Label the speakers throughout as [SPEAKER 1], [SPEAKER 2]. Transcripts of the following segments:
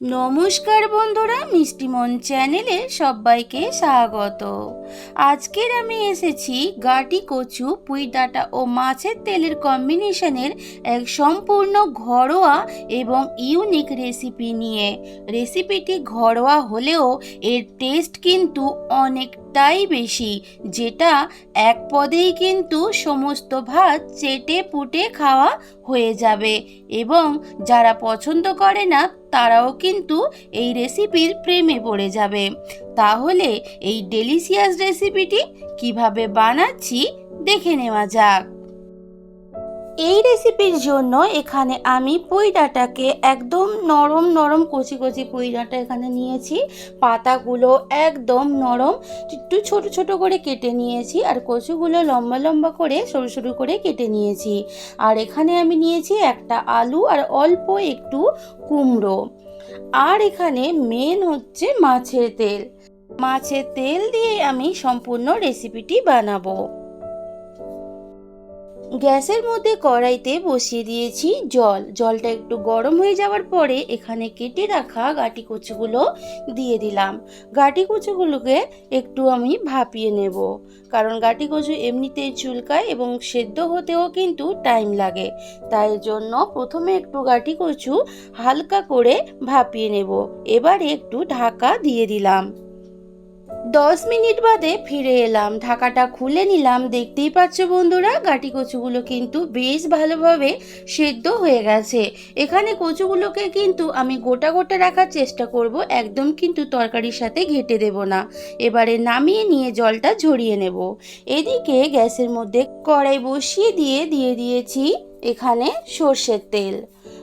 [SPEAKER 1] নমস্কার বন্ধুরা মিষ্টিমন চ্যানেলে সবাইকে স্বাগত। আজকের আমি এসেছি গাটি কচু, পুঁই ডাঁটা ও মাছের তেলের কম্বিনেশনের এক সম্পূর্ণ ঘরোয়া এবং ইউনিক রেসিপি নিয়ে। রেসিপিটি ঘরোয়া হলেও এর টেস্ট কিন্তু অনেকটাই বেশি, যেটা এক পদেই কিন্তু সমস্ত ভাত চেটে পুটে খাওয়া হয়ে যাবে। এবং যারা পছন্দ করে না, তারাও কিন্তু এই রেসিপির প্রেমে পড়ে যাবে। তাহলে এই ডেলিশিয়াস রেসিপিটি কীভাবে বানাচ্ছি, দেখে নেওয়া যাক। এই রেসিপির জন্য এখানে আমি পুঁই ডাঁটাকে একদম নরম নরম, কচি কচি পুঁই ডাঁটা এখানে নিয়েছি। পাতাগুলো একদম নরম, একটু ছোট ছোট করে কেটে নিয়েছি আর কচুগুলো লম্বা লম্বা করে, সরু সরু করে কেটে নিয়েছি। আর এখানে আমি নিয়েছি একটা আলু আর অল্প একটু কুমড়ো। আর এখানে মেন হচ্ছে মাছের তেল। মাছের তেল দিয়ে আমি সম্পূর্ণ রেসিপিটি বানাবো। গ্যাসের মধ্যে কড়াইতে বসিয়ে দিয়েছি জল। জলটা একটু গরম হয়ে যাওয়ার পরে এখানে কেটে রাখা গাটি কচুগুলো দিয়ে দিলাম। গাটি কচুগুলোকে একটু আমি ভাপিয়ে নেব, কারণ গাটি কচু এমনিতেই চুলকায় এবং সেদ্ধ হতেও কিন্তু টাইম লাগে। তাই জন্য প্রথমে একটু গাটি কচু হালকা করে ভাপিয়ে নেব। এবারে একটু ঢাকা দিয়ে দিলাম। দশ মিনিট বাদে ফিরে এলাম। ঢাকাটা খুলে নিলাম। দেখতেই পাচ্ছ বন্ধুরা, গাটি কচুগুলো কিন্তু বেশ ভালোভাবে সেদ্ধ হয়ে গেছে। এখানে কচুগুলোকে কিন্তু আমি গোটা গোটা রাখার চেষ্টা করব। একদম কিন্তু তরকারির সাথে ঘেটে দেব না। এবারে নামিয়ে নিয়ে জলটা ঝরিয়ে নেব। এদিকে গ্যাসের মধ্যে কড়াই বসিয়ে দিয়ে দিয়ে দিয়েছি এখানে সর্ষের তেল।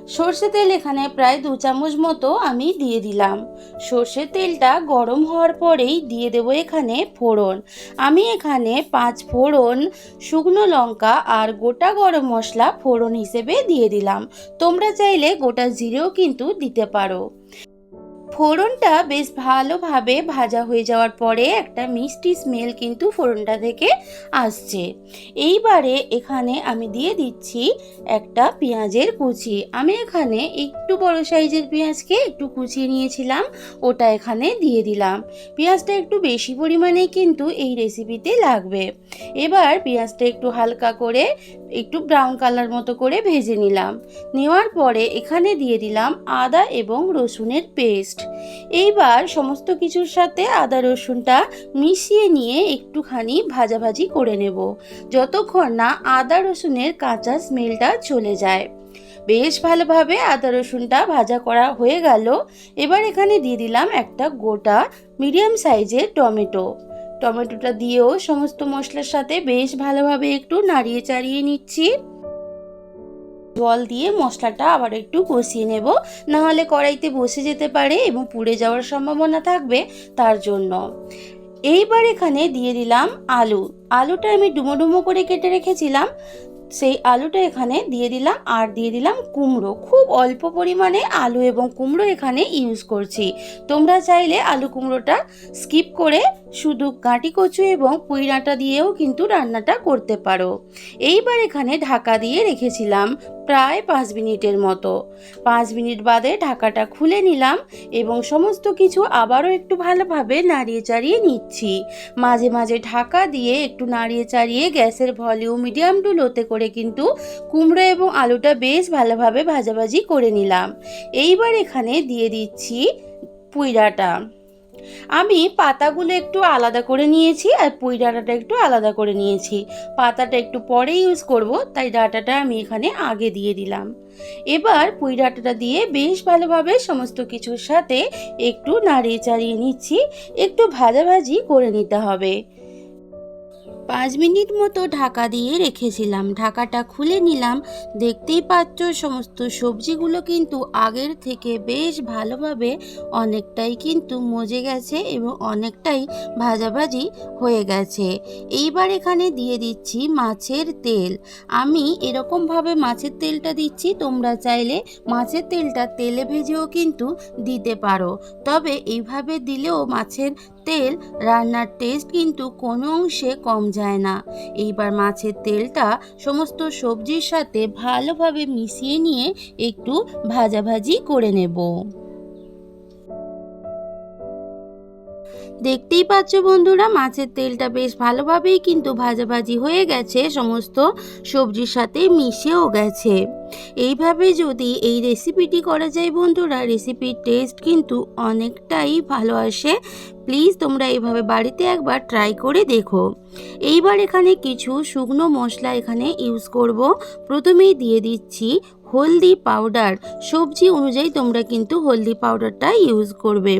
[SPEAKER 1] সর্ষে তেল এখানে প্রায় দু চামচ মতো আমি দিয়ে দিলাম। সর্ষের তেলটা গরম হওয়ার পরেই দিয়ে দেবো এখানে ফোড়ন। আমি এখানে পাঁচ ফোড়ন, শুকনো লঙ্কা আর গোটা গরম মশলা ফোড়ন হিসেবে দিয়ে দিলাম। তোমরা চাইলে গোটা জিরেও কিন্তু দিতে পারো। ফোড়নটা বেশ ভালোভাবে ভাজা হয়ে যাওয়ার পরে একটা মিষ্টি স্মেল কিন্তু ফোড়নটা থেকে আসছে। এইবারে এখানে আমি দিয়ে দিচ্ছি একটা পেঁয়াজের কুচি। আমি এখানে একটু বড় সাইজের পেঁয়াজকে একটু কুচিয়ে নিয়েছিলাম, ওটা এখানে দিয়ে দিলাম। পেঁয়াজটা একটু বেশি পরিমাণে কিন্তু এই রেসিপিতে লাগবে। এবার পেঁয়াজটা একটু হালকা করে একটু ব্রাউন কালার মতো করে ভেজে নিলাম। নেওয়ার পরে এখানে দিয়ে দিলাম আদা এবং রসুনের পেস্ট এইবার সমস্ত কিছুর সাথে আদা রসুনটা মিশিয়ে নিয়ে একটুখানি ভাজাভাজি করে নেব। যতক্ষণ না আদা রসুনের কাঁচা স্মেলটা চলে যায়। বেশ ভালোভাবে আদা রসুনটা ভাজা করা হয়ে গেল। এবার এখানে দিয়ে দিলাম একটা গোটা মিডিয়াম সাইজের টমেটো। টমেটোটা দিয়েও সমস্ত মশলার সাথে বেশ ভালোভাবে একটু নাড়িয়ে চাড়িয়ে নিচ্ছি। জল দিয়ে মশলাটা আবার একটু কষিয়ে নেব। নাহলে কড়াইতে বসে যেতে পারে এবং পুড়ে যাওয়ার সম্ভাবনা থাকবে তার জন্য। এইবার এখানে দিয়ে দিলাম আলু। আলুটা আমি ডুমো ডুমো করে কেটে রেখেছিলাম। সেই আলুটা এখানে দিয়ে দিলাম আর দিয়ে দিলাম কুমড়ো। খুব অল্প পরিমাণে আলু এবং কুমড়ো এখানে ইউজ করছি। তোমরা চাইলে আলু কুমড়োটা স্কিপ করে শুধু গাঁটি কচু এবং পুঁইডাঁটা দিয়েও কিন্তু রান্নাটা করতে পারো। এইবার এখানে ঢাকা দিয়ে রেখেছিলাম প্রায় পাঁচ মিনিটের মতো। পাঁচ মিনিট বাদে ঢাকাটা খুলে নিলাম এবং সমস্ত কিছু আবারও একটু ভালোভাবে নাড়িয়ে চাড়িয়ে নিচ্ছি। মাঝে মাঝে ঢাকা দিয়ে একটু নাড়িয়ে চাড়িয়ে গ্যাসের ভলিউম মিডিয়াম টু লোতে করে কিন্তু কুমড়ো এবং আলুটা বেশ ভালোভাবে ভাজাভাজি করে নিলাম। এইবার এখানে দিয়ে দিচ্ছি পুইডাটা আমি পাতাগুলো একটু আলাদা করে নিয়েছি আর পুঁই ডাঁটাটা একটু আলাদা করে নিয়েছি। পাতাটা একটু পরে ইউজ করব, তাই ডাঁটাটা আমি এখানে আগে দিয়ে দিলাম। এবার পুঁই ডাঁটাটা দিয়ে বেশ ভালোভাবে সমস্ত কিছুর সাথে একটু নাড়িয়ে চাড়িয়ে নিচ্ছি, একটু ভাজাভাজি করে নিতে হবে। পাঁচ মিনিট মতো ঢাকা দিয়ে রেখেছিলাম। ঢাকাটা খুলে নিলাম। দেখতেই পাচ্ছ, সমস্ত সবজিগুলো কিন্তু আগের থেকে বেশ ভালোভাবে অনেকটাই কিন্তু মজে গেছে এবং অনেকটাই ভাজাভাজি হয়ে গেছে। এইবার এখানে দিয়ে দিচ্ছি মাছের তেল। আমি এরকমভাবে মাছের তেলটা দিচ্ছি, তোমরা চাইলে মাছের তেলটা তেলে ভেজেও কিন্তু দিতে পারো। তবে এইভাবে দিলেও মাছের তেল রান্নার টেস্ট কিন্তু কোনো অংশে কম যায় না। এইবার মাছের তেলটা সমস্ত সবজির সাথে ভালোভাবে মিশিয়ে নিয়ে একটু ভাজাভাজি করে নেব। দেখতেই পাচ্ছ বন্ধুরা, মাছের তেলটা বেশ ভালোভাবেই কিন্তু ভাজাভাজি হয়ে গেছে, সমস্ত সবজির সাথে মিশেও গেছে। এইভাবে যদি এই রেসিপিটি করা যায় বন্ধুরা, রেসিপির টেস্ট কিন্তু অনেকটাই ভালো আসে। প্লিজ তোমরা এইভাবে বাড়িতে একবার ট্রাই করে দেখো। এইবার এখানে কিছু শুকনো মশলা এখানে ইউজ করব। প্রথমেই দিয়ে দিচ্ছি হলদি পাউডার। সবজি অনুযায়ী তোমরা কিন্তু হলদি পাউডারটা ইউজ করবে।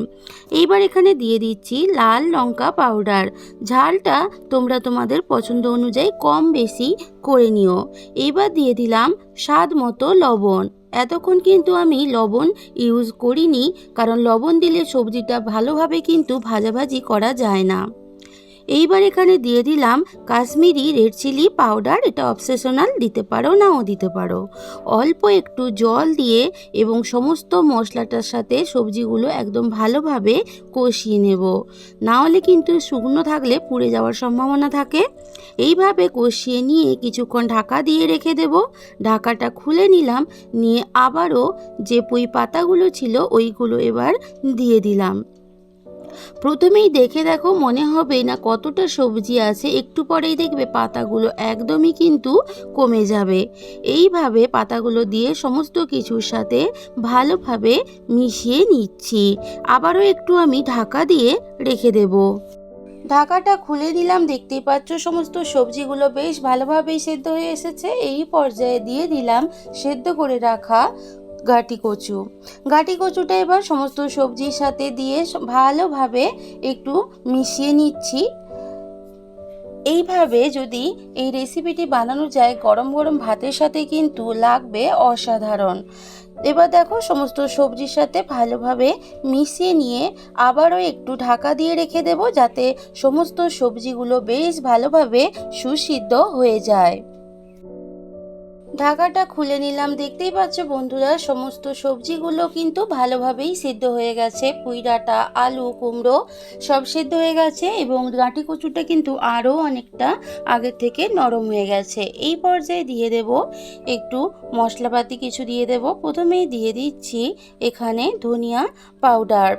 [SPEAKER 1] এইবার এখানে দিয়ে দিচ্ছি লাল লঙ্কা পাউডার। ঝালটা তোমরা তোমাদের পছন্দ অনুযায়ী কম বেশি করে নিও। এইবার দিয়ে দিলাম স্বাদ মতো লবণ। এতক্ষণ কিন্তু আমি লবণ ইউজ করিনি, কারণ লবণ দিলে সবজিটা ভালোভাবে কিন্তু ভাজাভাজি করা যায় না। এইবার এখানে দিয়ে দিলাম কাশ্মীরি রেড চিলি পাউডার। এটা অবসেশনাল দিতে পারো নাও দিতে পারো। অল্প একটু জল দিয়ে এবং সমস্ত মশলাটার সাথে সবজিগুলো একদম ভালোভাবে কষিয়ে নেব। না হলে কিন্তু শুকনো থাকলে পুড়ে যাওয়ার সম্ভাবনা থাকে। এইভাবে কষিয়ে নিয়ে কিছুক্ষণ ঢাকা দিয়ে রেখে দেব। ঢাকাটা খুলে নিলাম, নিয়ে আবারও যে পুঁই পাতাগুলো ছিল ওইগুলো এবার দিয়ে দিলাম। প্রথমেই দেখে দেখো মনে হবে না কতটা সবজি আছে, একটু পরেই দেখবে পাতাগুলো একদমই কিন্তু কমে যাবে। এইভাবে পাতাগুলো দিয়ে সমস্ত কিছুর সাথে ভালোভাবে মিশিয়ে নিচ্ছি। আবারও একটু আমি ঢাকা দিয়ে রেখে দেবো। ঢাকাটা খুলে দিলাম দেখতেই পাচ্ছ সমস্ত সবজিগুলো বেশ ভালোভাবেই সেদ্ধ হয়ে এসেছে। এই পর্যায়ে দিয়ে দিলাম সেদ্ধ করে রাখা গাটি কচু। গাটি কচুটা এবার সমস্ত সবজির সাথে দিয়ে ভালোভাবে একটু মিশিয়ে নিচ্ছি। এইভাবে যদি এই রেসিপিটি বানানো যায়, গরম গরম ভাতের সাথে কিন্তু লাগবে অসাধারণ। এবার দেখো সমস্ত সবজির সাথে ভালোভাবে মিশিয়ে নিয়ে আবারও একটু ঢাকা দিয়ে রেখে দেব, যাতে সমস্ত সবজিগুলো বেশ ভালোভাবে সুসিদ্ধ হয়ে যায়। ঢাকাটা খুলে নিলাম। দেখতেই পাচ্ছ বন্ধুরা, সমস্ত সবজিগুলো কিন্তু ভালোভাবেই সিদ্ধ হয়ে গেছে। পুঁই ডাঁটা, আলু, কুমড়ো সব সিদ্ধ হয়ে গেছে এবং গাঁটি কচুটা কিন্তু আরও অনেকটা আগের থেকে নরম হয়ে গেছে। এই পর্যায়ে দিয়ে দেব একটু মশলাপাতি, কিছু দিয়ে দেব। প্রথমেই দিয়ে দিচ্ছি এখানে ধনিয়া পাউডার।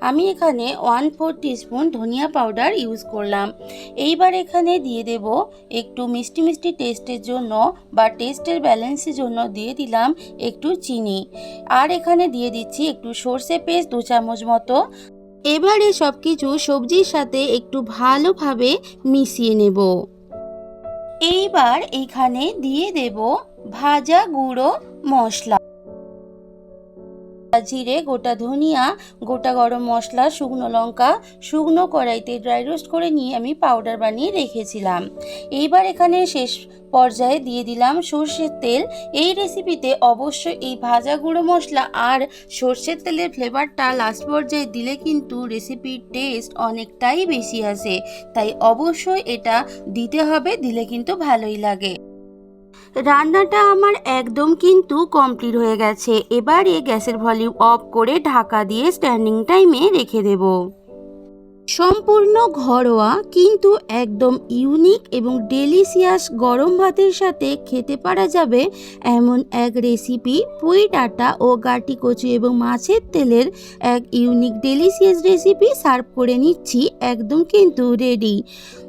[SPEAKER 1] আমি এখানে ওয়ান ফোর টিস্পুন ধনিয়া পাউডার ইউজ করলাম। এইবার এখানে দিয়ে দেব একটু মিষ্টি মিষ্টি টেস্টের জন্য বা টেস্টের ব্যালেন্সের জন্য দিয়ে দিলাম একটু চিনি। আর এখানে দিয়ে দিচ্ছি একটু সর্ষে পেস্ট দু চামচ মতো। এবারে সব কিছু সবজির সাথে একটু ভালোভাবে মিশিয়ে নেব। এইবার এখানে দিয়ে দেব ভাজা গুঁড়ো মশলা। জিরে, গোটা ধনিয়া, গোটা গরম মশলা, শুকনো লঙ্কা, শুকনো কড়াইতে ড্রাই রোস্ট করে নিয়ে আমি পাউডার বানিয়ে রেখেছিলাম। এইবার এখানে শেষ পর্যায়ে দিয়ে দিলাম সর্ষের তেল। এই রেসিপিতে অবশ্যই এই ভাজা গুঁড়ো মশলা আর সর্ষের তেলের ফ্লেভারটা লাস্ট পর্যায়ে দিলে কিন্তু রেসিপির টেস্ট অনেকটাই বেশি আসে। তাই অবশ্যই এটা দিতে হবে, দিলে কিন্তু ভালোই লাগে। রান্নাটা আমার একদম কিন্তু কমপ্লিট হয়ে গেছে। এবারে গ্যাসের ভলিউম অফ করে ঢাকা দিয়ে স্ট্যান্ডিং টাইমে রেখে দেব। সম্পূর্ণ ঘরোয়া কিন্তু একদম ইউনিক এবং ডেলিশিয়াস গরম ভাতের সাথে খেতে পারা যাবে এমন এক রেসিপি পুঁই ডাঁটা ও গাটি কচু এবং মাছের তেলের এক ইউনিক ডেলিশিয়াস রেসিপি সার্ভ করে নিচ্ছি, একদম কিন্তু রেডি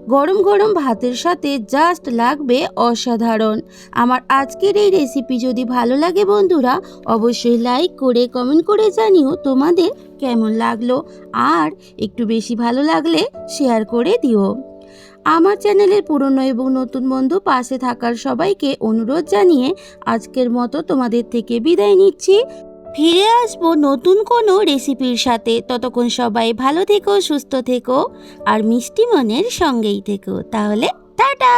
[SPEAKER 1] গরম গরম ভাতের সাথে জাস্ট লাগবে অসাধারণ। আমার আজকের এই রেসিপি যদি ভালো লাগে বন্ধুরা, অবশ্যই লাইক করে কমেন্ট করে জানিও তোমাদের কেমন লাগল। আর একটু বেশি ভালো লাগলে শেয়ার করে দিও। আমার চ্যানেলের পুরনো এবং নতুন বন্ধু পাশে থাকার সবাইকে অনুরোধ জানিয়ে আজকের মতো তোমাদের থেকে বিদায় নিচ্ছি। ফিরে আসব নতুন কোনো রেসিপির সাথে। ততক্ষণ সবাই ভালো থেকো, সুস্থ থেকো, আর মিষ্টি মনের সঙ্গেই থেকো। তাহলে, টাটা!